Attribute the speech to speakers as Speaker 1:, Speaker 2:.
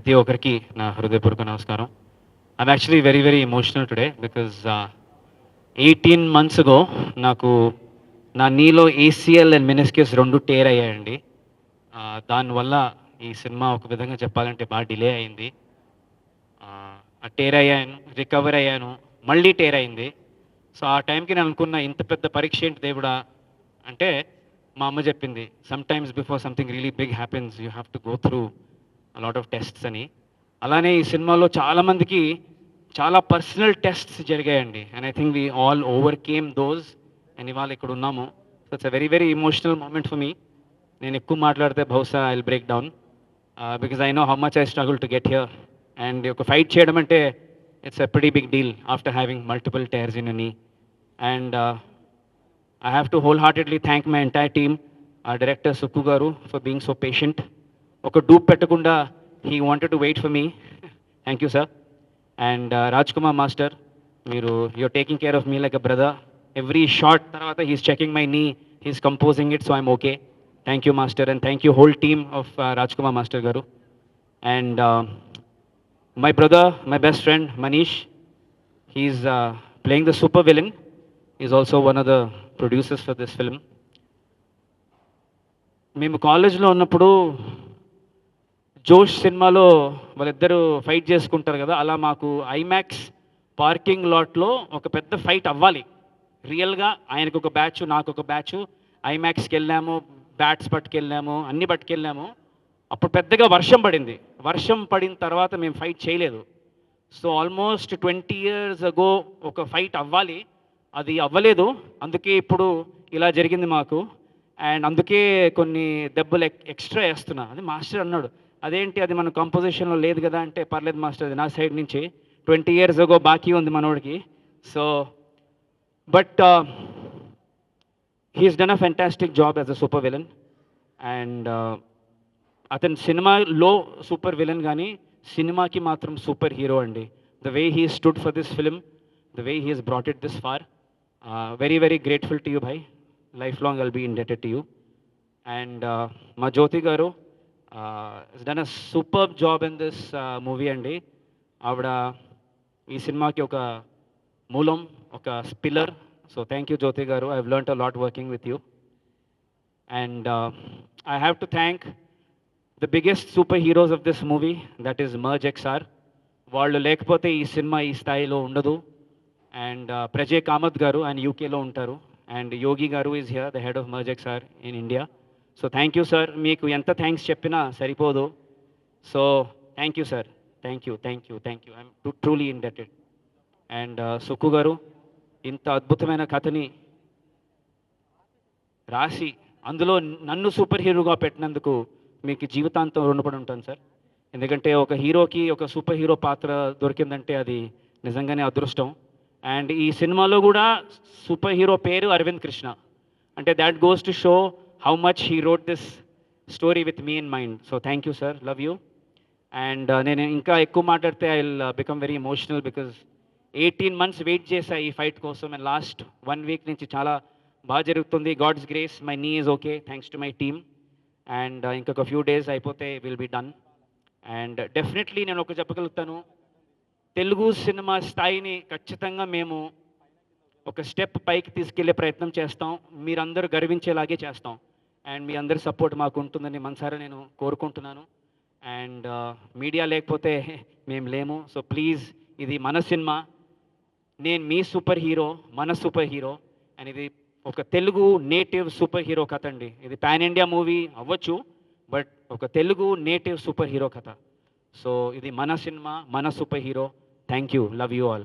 Speaker 1: ప్రతి ఒక్కరికి నా హృదయపూర్వక నమస్కారం. I'm actually very very emotional today because eighteen months ago నాకు నా నీలో ఏసీఎల్ అండ్ మినిస్కిస్ రెండు టేర్ అయ్యాయండి. Uh, దానివల్ల ఈ సినిమా ఒక విధంగా చెప్పాలంటే బాగా డిలే అయింది. Uh, ఆ టేర్ అయ్యాను రికవర్ అయ్యాను మళ్ళీ టేర్ అయింది. సో ఆ టైంకి నేను అనుకున్న ఇంత పెద్ద పరీక్ష ఏంటి దేవుడా అంటే మా అమ్మ చెప్పింది sometimes before something really big happens you have to go through lot of tests అని. అలానే ఈ సినిమాలో చాలామందికి చాలా పర్సనల్ టెస్ట్స్ జరిగాయండి. And I think we all overcame those and ఇవాళ ఇక్కడ ఉన్నాము. So it's a very very emotional moment for me నేను ఎక్కువ మాట్లాడితే బహుశా I will break down because I know how much I struggle to get here and ఒక fight చేయడం అంటే it's a pretty big deal after having multiple tyres in అని and I have to wholeheartedly thank my entire team our director Sukku garu for being so patient ఒక dupe పెట్టకుండా he wanted to wait for me thank you sir and Raj Kumar master మీరు you're taking care of me like a brother every shot తర్వాత he's checking my knee he's composing it so I'm okay thank you master and thank you whole team of Raj Kumar master garu and my brother my best friend Manish he's playing the super villain is also one of the producers for this film మేము కాలేజ్లో ఉన్నప్పుడు జోష్ సినిమాలో వాళ్ళిద్దరూ fight చేసుకుంటారు కదా అలా మాకు ఐమాక్స్ పార్కింగ్ లాట్లో ఒక పెద్ద ఫైట్ అవ్వాలి. రియల్గా ఆయనకు ఒక బ్యాచ్ నాకు ఒక బ్యాచ్. ఐమాక్స్కి వెళ్ళాము బ్యాట్స్ పట్టుకెళ్ళాము అన్ని పట్టుకెళ్ళాము. అప్పుడు పెద్దగా వర్షం పడింది. వర్షం పడిన తర్వాత మేము ఫైట్ చేయలేదు. So almost twenty years ago ఒక ఫైట్ అవ్వాలి. అది అవ్వలేదు. అందుకే ఇప్పుడు ఇలా జరిగింది మాకు. అండ్ అందుకే కొన్ని దెబ్బలు ఎక్- ఎక్స్ట్రా వేస్తున్నా. అది మాస్టర్ అన్నాడు. అదేంటి అది మన కంపోజిషన్లో లేదు కదా అంటే పర్లేదు మాస్టర్ అది నా సైడ్ నుంచి. ట్వంటీ ఇయర్స్ అగో బాకీ ఉంది మనోడికి. So but he's done a fantastic job as a super villain and అతని సినిమాలో సూపర్ విలన్ కానీ సినిమాకి మాత్రం సూపర్ హీరో అండి. The way he stood for this film the way he he's brought it this far very very grateful to you భై life long I'll be indebted to you and మా Jyothi garu done a super job in this movie అండి. ఆవిడ ఈ సినిమాకి ఒక మూలం ఒక స్పిల్లర్ so thank you Jyothi garu. I learn a lot working with you and I have to thank the biggest super heroes of this movie that is merge XR వాళ్ళు లేకపోతే ఈ సినిమా ఈ స్థాయిలో ఉండదు. అండ్ ప్రజే కామత్ గారు ఆయన యూకేలో ఉంటారు. And Yogi garu is here the head of merge XR in India so thank you sir మీకు ఎంత థ్యాంక్స్ చెప్పినా సరిపోదు. So thank you sir thank you thank you thank you I'm to truly indebted and Sukku garu ఇంత అద్భుతమైన కథని రాసి అందులో నన్ను సూపర్ హీరోగా పెట్టినందుకు మీకు జీవితాంతం రుణపడి ఉంటాను సార్ ఎందుకంటే ఒక హీరోకి ఒక సూపర్ హీరో పాత్ర దొరికిందంటే అది నిజంగానే అదృష్టం. అండ్ ఈ సినిమాలో కూడా సూపర్ హీరో పేరు అరవింద్ కృష్ణ. అంటే that goes to show how much he wrote this story with me in mind so thank you sir love you and నేను ఇంకా ఎక్కువ మాట్లాడితే I will become very emotional because eighteen months wait చేశా ఈ fight కోసం. And last one week నుంచి చాలా బాగా జరుగుతుంది. God's grace my knee is okay thanks to my team and ఇంకొక ఫ్యూ డేస్ అయిపోతే will be done and definitely నేను ఒక చెప్పగలుగుతాను. తెలుగు సినిమా స్థాయిని ఖచ్చితంగా మేము ఒక స్టెప్ పైకి తీసుకెళ్ళే ప్రయత్నం చేస్తాం. మీరందరూ గర్వించేలాగే చేస్తాం. అండ్ మీ అందరి సపోర్ట్ మాకు ఉంటుందని మనసారా నేను కోరుకుంటున్నాను. అండ్ మీడియా లేకపోతే మేము లేము. సో ప్లీజ్ ఇది మన సినిమా. నేను మీ సూపర్ హీరో మన సూపర్ హీరో అండ్ ఇది ఒక తెలుగు నేటివ్ సూపర్ హీరో కథ అండి. ఇది పాన్ ఇండియా మూవీ అవ్వచ్చు బట్ ఒక తెలుగు నేటివ్ సూపర్ హీరో కథ. సో ఇది మన సినిమా మన super hero thank you. Love you all.